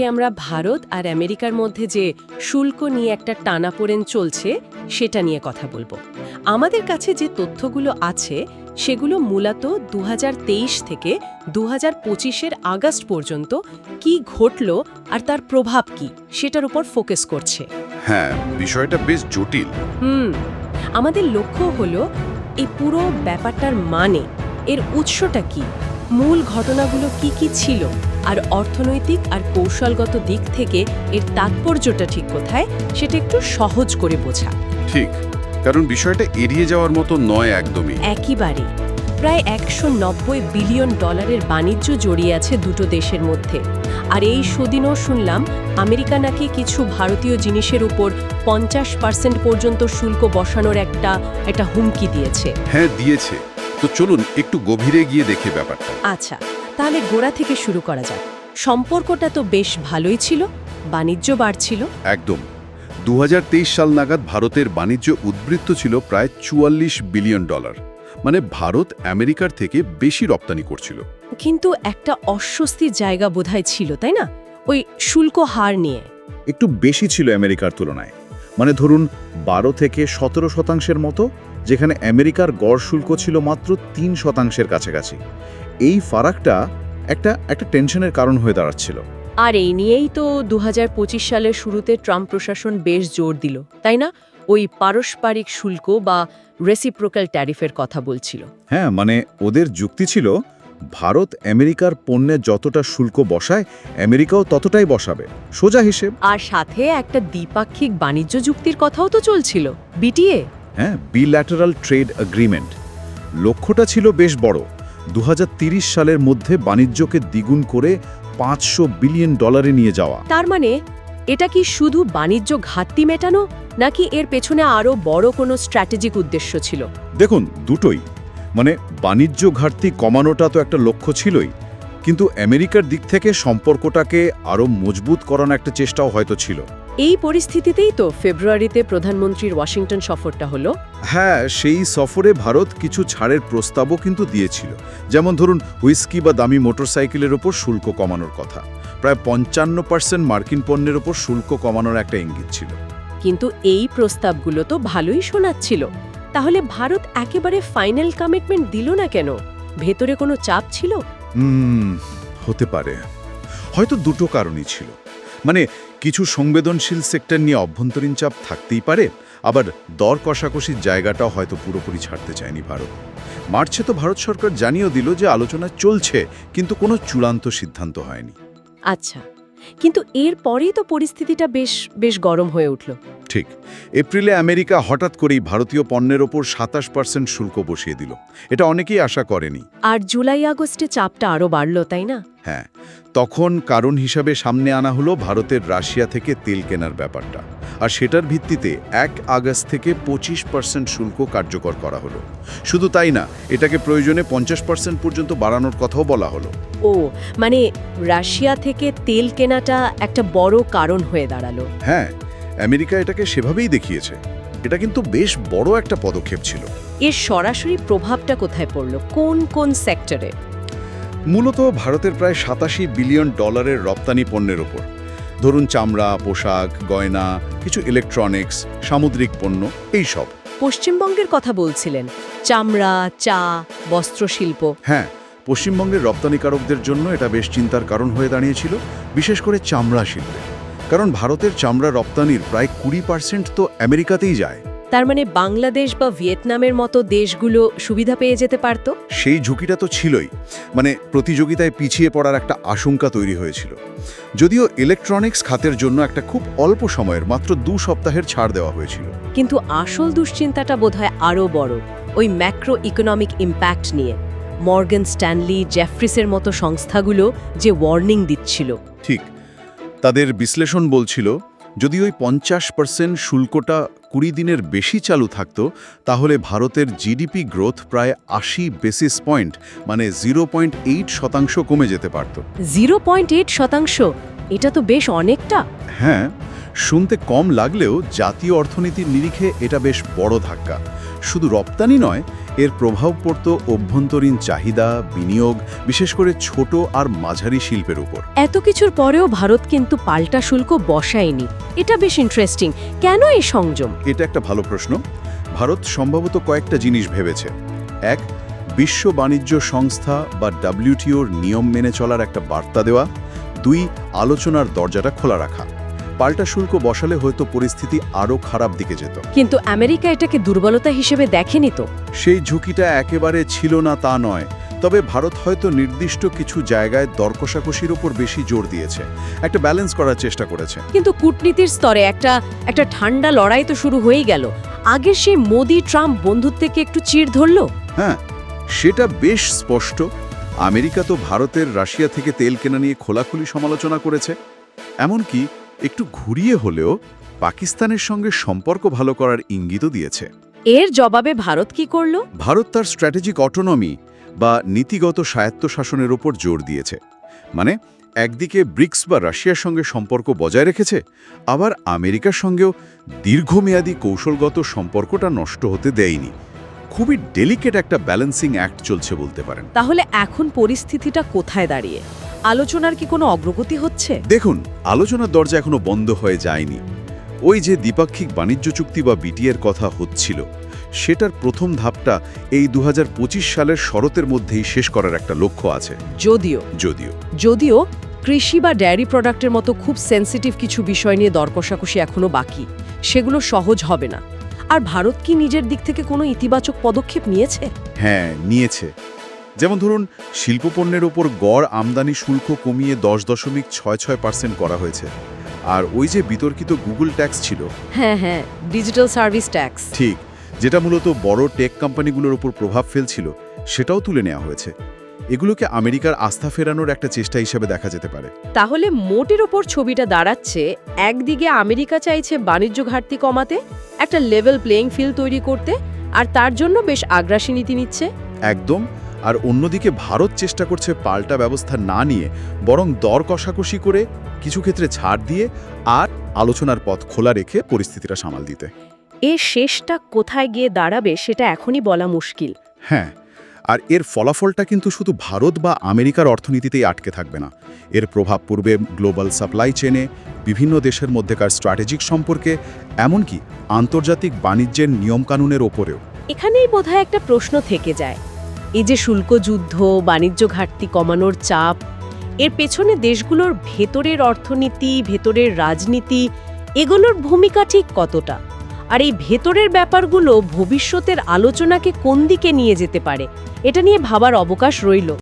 আজকে আমরা ভারত আর আমেরিকার মধ্যে যে শুল্ক নিয়ে একটা টানাপোড়েন চলছে সেটা নিয়ে কথা বলব। আমাদের কাছে যে তথ্যগুলো আছে সেগুলো মূলত দু থেকে দু হাজার আগস্ট পর্যন্ত কি ঘটলো আর তার প্রভাব কি সেটার উপর ফোকাস করছে। হ্যাঁ বিষয়টা বেশ জটিল। হুম আমাদের লক্ষ্য হলো এই পুরো ব্যাপারটার মানে এর উৎসটা কি মূল ঘটনাগুলো কি কি ছিল আর অর্থনৈতিক আর কৌশলগত দিক থেকে এর তাৎপর্যটা ঠিক কোথায় সেটা একটু সহজ করে বোঝা। ঠিক কারণ বিষয়টা এড়িয়ে যাওয়ার মতো নয় একদমই। একইবারে প্রায় একশো নব্বই বিলিয়ন ডলারের বাণিজ্য জড়িয়ে আছে দুটো দেশের মধ্যে। আর এই সুদিনও শুনলাম আমেরিকা নাকি কিছু ভারতীয় জিনিসের উপর পঞ্চাশ পার্সেন্ট পর্যন্ত শুল্ক বসানোর একটা একটা হুমকি দিয়েছে। হ্যাঁ দিয়েছে। তো চলুন একটু গভীরে গিয়ে দেখে ব্যাপারটা। আচ্ছা তাহলে গোড়া থেকে শুরু করা যাক। সম্পর্কটা তো বেশ ভালোই ছিল বাণিজ্য বাড়ছিল। একদম। দু সাল নাগাদ ভারতের বাণিজ্য উদ্বৃত্ত ছিল প্রায় চুয়াল্লিশ বিলিয়ন ডলার। মানে ভারত আমেরিকার থেকে বেশি রপ্তানি করছিল। কিন্তু একটা অস্বস্তির জায়গা বোধহয় ছিল তাই না? ওই শুল্ক হার নিয়ে। একটু বেশি ছিল আমেরিকার তুলনায়। মানে ধরুন বারো থেকে সতেরো শতাংশের মতো যেখানে আমেরিকার গড় শুল্ক ছিল মাত্র তিন শতাংশের কাছাকাছি। এই ফারাকটা একটা একটা টেনশনের কারণ হয়ে দাঁড়াচ্ছিল। আর এই নিয়েই তো দু হাজার পঁচিশ সালের শুরুতে ট্রাম্প প্রশাসন বেশ জোর দিল তাই না? ওই পারস্পরিক শুল্ক বা রেসিপ্রোকাল ট্যারিফের কথা বলছিল। হ্যাঁ মানে ওদের যুক্তি ছিল ভারত আমেরিকার পণ্যে যতটা শুল্ক বসায় আমেরিকাও ততটাই বসাবে। সোজা হিসেব। আর সাথে একটা দ্বিপাক্ষিক বাণিজ্য যুক্তির কথাও তো চলছিল। বিটিএ? হ্যাঁ বিল্যাটারাল ট্রেড এগ্রিমেন্ট লক্ষ্যটা ছিল বেশ বড়। দু সালের মধ্যে বাণিজ্যকে দ্বিগুণ করে পাঁচশো বিলিয়ন ডলারে নিয়ে যাওয়া। তার মানে এটা কি শুধু বাণিজ্য ঘাটতি মেটানো নাকি এর পেছনে আরও বড় কোনো স্ট্র্যাটেজিক উদ্দেশ্য ছিল? দেখুন দুটোই। মানে বাণিজ্য ঘাটতি কমানোটা তো একটা লক্ষ্য ছিলই কিন্তু আমেরিকার দিক থেকে সম্পর্কটাকে আরও মজবুত করানোর একটা চেষ্টাও হয়তো ছিল। এই পরিস্থিতিতেই তো ফেব্রুয়ারিতে প্রধানমন্ত্রীর ওয়াশিংটন সফরটা হলো। হ্যাঁ সেই সফরে ভারত কিছু ছাড়ের প্রস্তাবও কিন্তু দিয়েছিল। যেমন ধরুন হুইস্কি বা দামি মোটরসাইকেলের ওপর শুল্ক কমানোর কথা। প্রায় পঞ্চান্ন পার্সেন্ট মার্কিন পণ্যের ওপর শুল্ক কমানোর একটা ইঙ্গিত ছিল। কিন্তু এই প্রস্তাবগুলো তো ভালোই শোনাচ্ছিল। তাহলে ভারত একেবারে ফাইনাল কমিটমেন্ট দিল না কেন? ভেতরে কোনো চাপ ছিল? হুম হতে পারে। হয়তো দুটো কারণই ছিল। মানে কিছু সংবেদনশীল সেক্টর নিয়ে অভ্যন্তরীণ চাপ থাকতেই পারে আবার দর কষাকষির জায়গাটাও হয়তো পুরোপুরি ছাড়তে চায়নি ভারত। মার্চে তো ভারত সরকার জানিয়েও দিল যে আলোচনা চলছে কিন্তু কোনো চূড়ান্ত সিদ্ধান্ত হয়নি। আচ্ছা কিন্তু এর পরেই তো পরিস্থিতিটা বেশ বেশ গরম হয়ে উঠল। ঠিক এপ্রিলে আমেরিকা হঠাৎ করেই ভারতীয় পণ্যের ওপর সাতাশ পার্সেন্ট শুল্ক বসিয়ে দিল। এটা অনেকেই আশা করেনি। আর জুলাই আগস্টে চাপটা আরও বাড়ল তাই না? হ্যাঁ তখন কারণ হিসাবে সামনে আনা হলো ভারতের রাশিয়া থেকে তেল কেনার ব্যাপারটা। আর সেটার ভিত্তিতে এক আগস্ট থেকে পঁচিশ পার্সেন্ট শুল্ক কার্যকর করা হলো। শুধু তাই না এটাকে প্রয়োজনে পঞ্চাশ পার্সেন্ট পর্যন্ত বাড়ানোর কথাও বলা হলো। ও মানে রাশিয়া থেকে তেল কেনাটা একটা বড় কারণ হয়ে দাঁড়াল। হ্যাঁ আমেরিকা এটাকে সেভাবেই দেখিয়েছে। এটা কিন্তু বেশ বড় একটা পদক্ষেপ ছিল। এর সরাসরি প্রভাবটা কোথায় পড়ল? কোন কোন সেক্টরে? মূলত ভারতের প্রায় সাতাশি বিলিয়ন ডলারের রপ্তানি পণ্যের ওপর। ধরুন চামড়া পোশাক গয়না কিছু ইলেকট্রনিক্স সামুদ্রিক পণ্য এই সব। পশ্চিমবঙ্গের কথা বলছিলেন। চামড়া চা বস্ত্রশিল্প। হ্যাঁ পশ্চিমবঙ্গের রপ্তানিকারকদের জন্য এটা বেশ চিন্তার কারণ হয়ে দাঁড়িয়েছিল বিশেষ করে চামড়া শিল্পে। কারণ ভারতের চামড়া রপ্তানির প্রায় কুড়ি পার্সেন্ট তো আমেরিকাতেই যায়। তার মানে বাংলাদেশ বা ভিয়েতনামের মতো দেশগুলো সুবিধা পেয়ে যেতে পারত? সেই ঝুঁকিটা তো ছিলই। মানে প্রতিযোগিতায় পিছিয়ে পড়ার একটা আশঙ্কা তৈরি হয়েছিল। যদিও ইলেকট্রনিক্স খাতের জন্য একটা খুব অল্প সময়ের মাত্র দু সপ্তাহের ছাড় দেওয়া হয়েছিল। কিন্তু আসল দুশ্চিন্তাটা বোধহয় আরও বড় ওই ম্যাক্রো ইকোনমিক ইম্প্যাক্ট নিয়ে। মর্গান স্ট্যানলি জেফ্রিসের মতো সংস্থাগুলো যে ওয়ার্নিং দিচ্ছিল। ঠিক। তাদের বিশ্লেষণ বলছিল যদি ওই পঞ্চাশ পার্সেন্ট শুল্কটা কুড়ি দিনের বেশি চালু থাকত তাহলে ভারতের জিডিপি গ্রোথ প্রায় আশি বেসিস পয়েন্ট মানে জিরো পয়েন্ট এইট শতাংশ কমে যেতে পারত। জিরো পয়েন্ট এইট শতাংশ? এটা তো বেশ অনেকটা। হ্যাঁ শুনতে কম লাগলেও জাতীয় অর্থনীতির নিরিখে এটা বেশ বড় ধাক্কা। শুধু রপ্তানি নয় এর প্রভাব পড়ত অভ্যন্তরীণ চাহিদা বিনিয়োগ বিশেষ করে ছোট আর মাঝারি শিল্পের উপর। এত কিছুর পরেও ভারত কিন্তু পাল্টা শুল্ক বসায়নি। এটা বেশ ইন্টারেস্টিং কেন এই সংযম? এটা একটা ভালো প্রশ্ন। ভারত সম্ভবত কয়েকটা জিনিস ভেবেছে। এক বিশ্ব বাণিজ্য সংস্থা বা ডাব্লিউটিওর নিয়ম মেনে চলার একটা বার্তা দেওয়া। দুই আলোচনার দরজাটা খোলা রাখা। পাল্টা শুল্ক বসালে হয়তো পরিস্থিতি আরও খারাপ দিকে যেত। কিন্তু আমেরিকা এটাকে দুর্বলতা হিসেবে দেখেনি তো। সেই ঝুঁকিটা একেবারে ছিল না তা নয়। তবে ভারত হয়তো নির্দিষ্ট কিছু জায়গায় দর কষাকষির ওপর বেশি জোর দিয়েছে। একটা ব্যালেন্স করার চেষ্টা করেছে। কিন্তু কূটনীতির স্তরে একটা একটা ঠান্ডা লড়াই তো শুরু হয়েই গেল। আগে সেই মোদি ট্রাম্প বন্ধুত্বকে একটু চিড় ধরল? হ্যাঁ সেটা বেশ স্পষ্ট। আমেরিকা তো ভারতের রাশিয়া থেকে তেল কেনা নিয়ে খোলাখুলি সমালোচনা করেছে। এমনকি একটু ঘুরিয়ে হলেও পাকিস্তানের সঙ্গে সম্পর্ক ভালো করার ইঙ্গিতও দিয়েছে। এর জবাবে ভারত কি করল? ভারত তার স্ট্র্যাটেজিক অটোনমি বা নীতিগত স্বায়ত্তশাসনের ওপর জোর দিয়েছে। মানে একদিকে ব্রিক্স বা রাশিয়ার সঙ্গে সম্পর্ক বজায় রেখেছে আবার আমেরিকার সঙ্গেও দীর্ঘমেয়াদী কৌশলগত সম্পর্কটা নষ্ট হতে দেয়নি। খুবই ডেলিকেট একটা ব্যালেন্সিং অ্যাক্ট চলছে বলতে পারেন। তাহলে এখন পরিস্থিতিটা কোথায় দাঁড়িয়ে? আলোচনার কি কোনো অগ্রগতি হচ্ছে? দেখুন আলোচনার দরজা এখনও বন্ধ হয়ে যায়নি। ওই যে দ্বিপাক্ষিক বাণিজ্য চুক্তি বা বিটিএর কথা হচ্ছিল সেটার প্রথম ধাপটা এই দুহাজার পঁচিশ সালের শরতের মধ্যেই শেষ করার একটা লক্ষ্য আছে। যদিও। যদিও। যদিও কৃষি বা ডেয়ারি প্রোডাক্টের মতো খুব সেন্সিটিভ কিছু বিষয় নিয়ে দর কষাকষি এখনও বাকি সেগুলো সহজ হবে না। আর ভারত কি নিজের দিক থেকে কোনো ইতিবাচক পদক্ষেপ নিয়েছে? হ্যাঁ নিয়েছে। যেমন ধরুন শিল্পপণ্যের ওপর গড় আমদানি শুল্ক কমিয়ে দশ দশমিক ছয় ছয় পার্সেন্ট করা হয়েছে। আর ওই যে বিতর্কিত গুগল ট্যাক্স ছিল। হ্যাঁ হ্যাঁ ডিজিটাল সার্ভিস ট্যাক্স। ঠিক যেটা মূলত বড় টেক কোম্পানিগুলোর ওপর প্রভাব ফেলছিল সেটাও তুলে নেওয়া হয়েছে। এগুলোকে আমেরিকার আস্থা ফেরানোর একটা চেষ্টা হিসেবে দেখা যেতে পারে। তাহলে মোটের ওপর ছবিটা দাঁড়াচ্ছে একদিকে আমেরিকা চাইছে বাণিজ্য ঘাটতি কমাতে একটা লেভেল প্লেইং ফিল্ড তৈরি করতে আর তার জন্য বেশ আগ্রাসী নীতি নিচ্ছে। একদম আর অন্যদিকে ভারত চেষ্টা করছে পাল্টা ব্যবস্থা না নিয়ে বরং দর কষাকষি করে কিছু ক্ষেত্রে ছাড় দিয়ে আর আলোচনার পথ খোলা রেখে পরিস্থিতিটা সামাল দিতে। এর শেষটা কোথায় গিয়ে দাঁড়াবে সেটা এখনই বলা মুশকিল। হ্যাঁ আর এর ফলাফলটা কিন্তু শুধু ভারত বা আমেরিকার অর্থনীতিতেই আটকে থাকবে না। এর প্রভাব পূর্বে গ্লোবাল সাপ্লাই চেনে বিভিন্ন দেশের মধ্যেকার স্ট্র্যাটেজিক সম্পর্কে এমনকি আন্তর্জাতিক বাণিজ্যের নিয়মকানুনের ওপরেও। এখানেই বোধহয় একটা প্রশ্ন থেকে যায়। এই যে শুল্ক যুদ্ধ, বাণিজ্য ঘাটতি কমানোর চাপ, এর পেছনে দেশগুলোর ভেতরের অর্থনীতি, ভেতরের রাজনীতি, এগুলোর ভূমিকা ঠিক কতটা? আর এই ভেতরের ব্যাপারগুলো ভবিষ্যতের আলোচনাকে কোন দিকে নিয়ে যেতে পারে? এটা নিয়ে ভাবার অবকাশ রইল।